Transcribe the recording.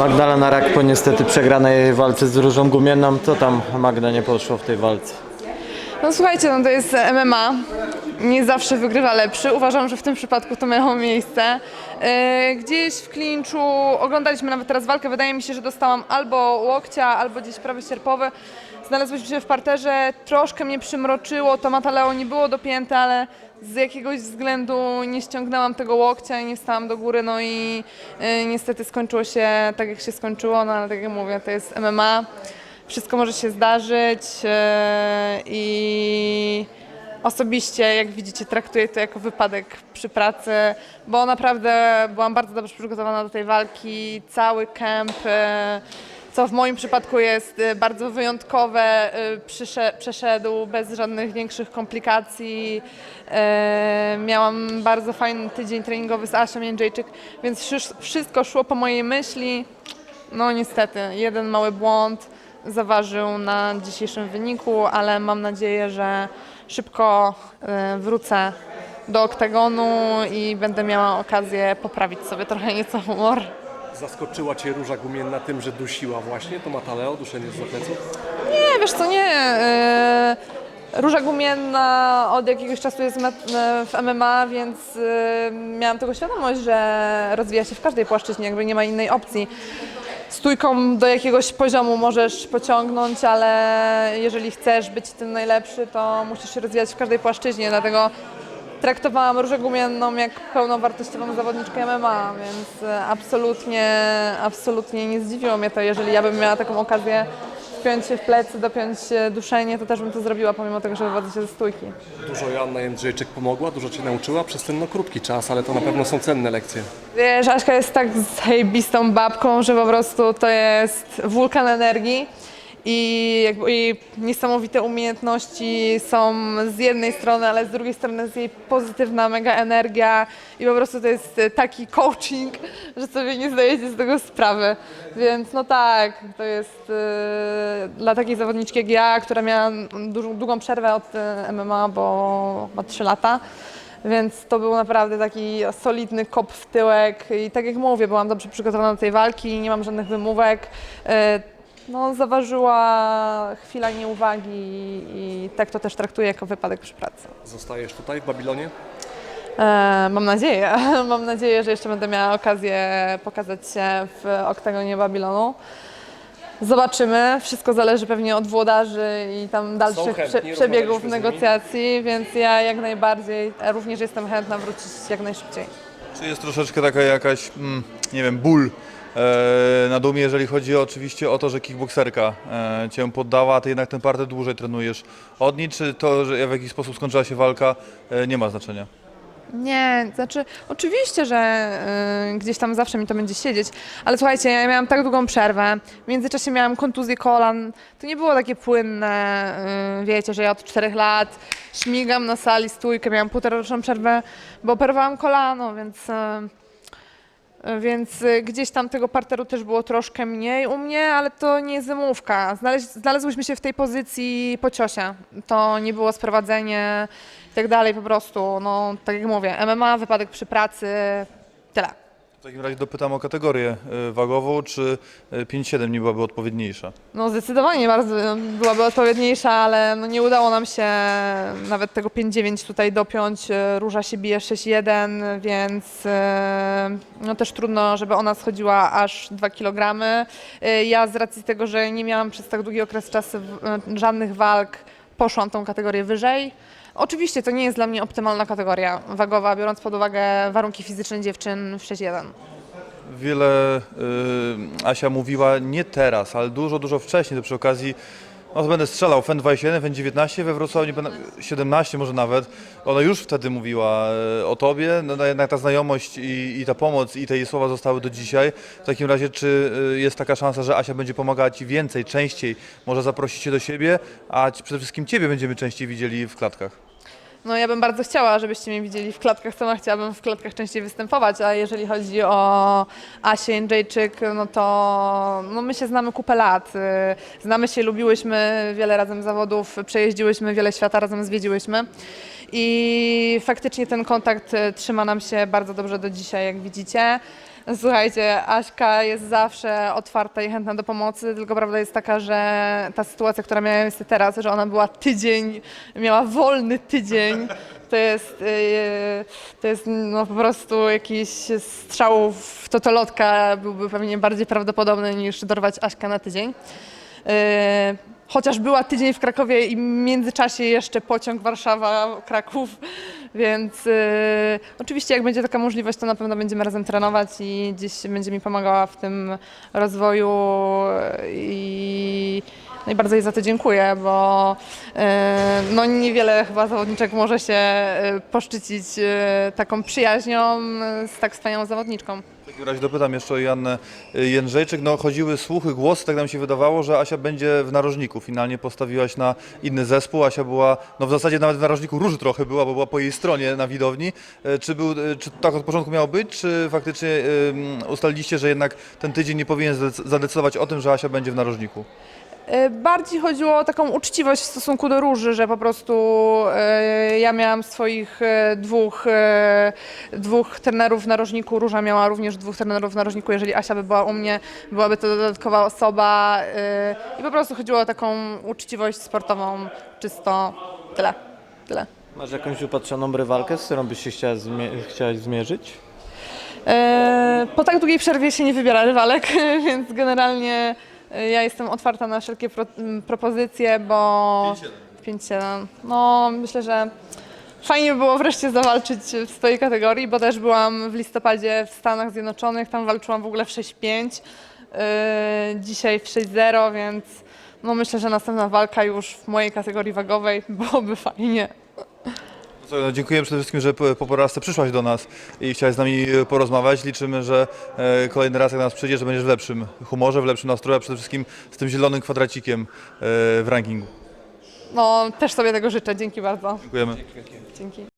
Magdalena Rak po niestety przegranej walce z Różą Gumienną, co tam Magda nie poszło w tej walce? No słuchajcie, no to jest MMA. Nie zawsze wygrywa lepszy. Uważam, że w tym przypadku to miało miejsce. Yy, gdzieś w klinczu oglądaliśmy nawet teraz walkę. Wydaje mi się, że dostałam albo łokcia, albo gdzieś prawy sierpowy. Znalazłyśmy się w parterze. Troszkę mnie przymroczyło. To Mataleo nie było dopięte, ale z jakiegoś względu nie ściągnęłam tego łokcia i nie wstałam do góry. No i yy, niestety skończyło się tak, jak się skończyło. No ale tak jak mówię, to jest MMA wszystko może się zdarzyć e, i osobiście, jak widzicie, traktuję to jako wypadek przy pracy, bo naprawdę byłam bardzo dobrze przygotowana do tej walki. Cały kemp, e, co w moim przypadku jest e, bardzo wyjątkowe, przeszedł bez żadnych większych komplikacji. Miałam bardzo fajny tydzień treningowy z Asią Jędrzejczyk, więc wszy- wszystko szło po mojej myśli. No niestety, jeden mały błąd zaważył na dzisiejszym wyniku, ale mam nadzieję, że szybko e, wrócę do oktagonu i będę miała okazję poprawić sobie trochę nieco humor. Zaskoczyła Cię Róża Gumienna tym, że dusiła właśnie to Mataleo, duszenie z pleców? Nie, wiesz co, nie. e, Róża Gumienna od jakiegoś czasu jest e, w MMA, więc miałam tego świadomość, że rozwija się w każdej płaszczyźnie, jakby nie ma innej opcji. Stójką do jakiegoś poziomu możesz pociągnąć, ale jeżeli chcesz być tym najlepszy, to musisz się rozwijać w każdej płaszczyźnie, dlatego traktowałam Różę Gumienną jak pełnowartościową zawodniczkę MMA, więc e, absolutnie, absolutnie nie zdziwiło mnie to, jeżeli ja bym miała taką okazję wpiąć się w plecy, dopiąć duszenie, to też bym to zrobiła, pomimo tego, że wywodzę się ze stójki. Dużo Joanna Jędrzejczyk pomogła, dużo Cię nauczyła przez ten no, krótki czas, ale to na pewno są cenne lekcje. Wiesz, Aśka jest tak zajebistą babką, że po prostu to jest wulkan energii i, jakby, jej niesamowite umiejętności są z jednej strony, ale z drugiej strony jest jej pozytywna mega energia i po prostu to jest e, taki coaching, że sobie nie zdajecie z tego sprawy. Więc no tak, to jest e, dla takiej zawodniczki jak ja, która miała dużą, długą przerwę od e, MMA, bo ma 3 lata, więc to był naprawdę taki solidny kop w tyłek i tak jak mówię, byłam dobrze przygotowana do tej walki, nie mam żadnych wymówek. No, zaważyła chwila nieuwagi i tak to też traktuję jako wypadek przy pracy. Zostajesz tutaj w Babilonie? E, mam nadzieję, mam nadzieję, że jeszcze będę miała okazję pokazać się w oktagonie Babilonu. Zobaczymy, wszystko zależy pewnie od włodarzy i tam dalszych chętni, prze, przebiegów rozmawialiśmy z nimi. negocjacji, więc ja jak najbardziej również jestem chętna wrócić jak najszybciej. Czy jest troszeczkę taka jakaś, mm, nie wiem, ból e, na dumie, jeżeli chodzi oczywiście o to, że kickbokserka e, cię poddała, a ty jednak ten parter dłużej trenujesz od niej, czy to, że w jakiś sposób skończyła się walka, e, nie ma znaczenia? Nie, znaczy oczywiście, że y, gdzieś tam zawsze mi to będzie siedzieć, ale słuchajcie, ja miałam tak długą przerwę, w międzyczasie miałam kontuzję kolan, to nie było takie płynne, y, wiecie, że ja od czterech lat śmigam na sali stójkę, miałam półtoroczną przerwę, bo operowałam kolano, więc... y, więc y, gdzieś tam tego parteru też było troszkę mniej u mnie, ale to nie jest wymówka. Znaleź, znalazłyśmy się w tej pozycji po ciosie. To nie było sprowadzenie i tak dalej, po prostu, no tak jak mówię, MMA, wypadek przy pracy, tyle. W takim razie dopytam o kategorię e, wagową, czy e, 5-7 nie byłaby odpowiedniejsza? No zdecydowanie bardzo byłaby odpowiedniejsza, ale no nie udało nam się nawet tego 5-9 tutaj dopiąć. Róża się bije 6-1, więc no też trudno, żeby ona schodziła aż 2 kg. Ja z racji tego, że nie miałam przez tak długi okres czasu żadnych walk, poszłam tą kategorię wyżej. Oczywiście to nie jest dla mnie optymalna kategoria wagowa, biorąc pod uwagę warunki fizyczne dziewczyn w 6-1. Wiele y, Asia mówiła nie teraz, ale dużo, dużo wcześniej, to przy okazji, no to będę strzelał, FEN 21, FEN 19 we Wrocławiu, będę, 17 może nawet, ona już wtedy mówiła y, o Tobie, no, no jednak ta znajomość i, i ta pomoc i te jej słowa zostały do dzisiaj. W takim razie, czy y, jest taka szansa, że Asia będzie pomagała Ci więcej, częściej, może zaprosić Cię do siebie, a przede wszystkim Ciebie będziemy częściej widzieli w klatkach? No ja bym bardzo chciała, żebyście mnie widzieli w klatkach, sama chciałabym w klatkach częściej występować, a jeżeli chodzi o Asię Jędrzejczyk, no to no my się znamy kupę lat. Y, Znamy się, lubiłyśmy wiele razem zawodów, przejeździłyśmy, wiele świata razem zwiedziłyśmy. I faktycznie ten kontakt y, trzyma nam się bardzo dobrze do dzisiaj, jak widzicie. Słuchajcie, Aśka jest zawsze otwarta i chętna do pomocy, tylko prawda jest taka, że ta sytuacja, która miała miejsce teraz, że ona była tydzień, miała wolny tydzień, to jest, yy, to jest no, po prostu jakiś strzał w totolotka byłby pewnie bardziej prawdopodobny niż dorwać Aśkę na tydzień. Yy, Chociaż była tydzień w Krakowie i w międzyczasie jeszcze pociąg Warszawa-Kraków, więc yy, oczywiście jak będzie taka możliwość, to na pewno będziemy razem trenować i gdzieś będzie mi pomagała w tym rozwoju i, no i bardzo jej za to dziękuję, bo yy, no niewiele chyba zawodniczek może się yy, poszczycić yy, taką przyjaźnią z tak wspaniałą zawodniczką. Takim razie dopytam jeszcze o Jannę y, Jędrzejczyk. No, chodziły słuchy, głosy, tak nam się wydawało, że Asia będzie w narożniku. Finalnie postawiłaś na inny zespół. Asia była, no w zasadzie nawet w narożniku róży trochę była, bo była po jej stronie na widowni. Y, Czy, był, y, czy tak od początku miało być, czy faktycznie ustaliliście, że jednak ten tydzień nie powinien zadecydować o tym, że Asia będzie w narożniku? E, Bardziej chodziło o taką uczciwość w stosunku do róży, że po prostu e, ja miałam swoich e, dwóch, e, dwóch trenerów w narożniku, Róża miała również dwóch trenerów w narożniku, jeżeli Asia by była u mnie, byłaby to dodatkowa osoba e, i po prostu chodziło o taką uczciwość sportową, czysto tyle, tyle. Masz jakąś upatrzoną rywalkę, z którą byś się chciała zmie- chciałaś zmierzyć? E, Po tak długiej przerwie się nie wybiera rywalek, więc generalnie ja jestem otwarta na wszelkie pro, m, propozycje, bo... 5-7. No, myślę, że fajnie by było wreszcie zawalczyć w swojej kategorii, bo też byłam w listopadzie w Stanach Zjednoczonych, tam walczyłam w ogóle w 6-5, e, dzisiaj w 6-0, więc no myślę, że następna walka już w mojej kategorii wagowej byłoby fajnie. No, dziękujemy przede wszystkim, że po, po porażce przyszłaś do nas i chciałaś z nami e, porozmawiać. Liczymy, że e, kolejny raz jak nas przyjdziesz, że będziesz w lepszym humorze, w lepszym nastroju, a przede wszystkim z tym zielonym kwadracikiem e, w rankingu. No, też sobie tego życzę. Dzięki bardzo. Dziękujemy. Dzięki.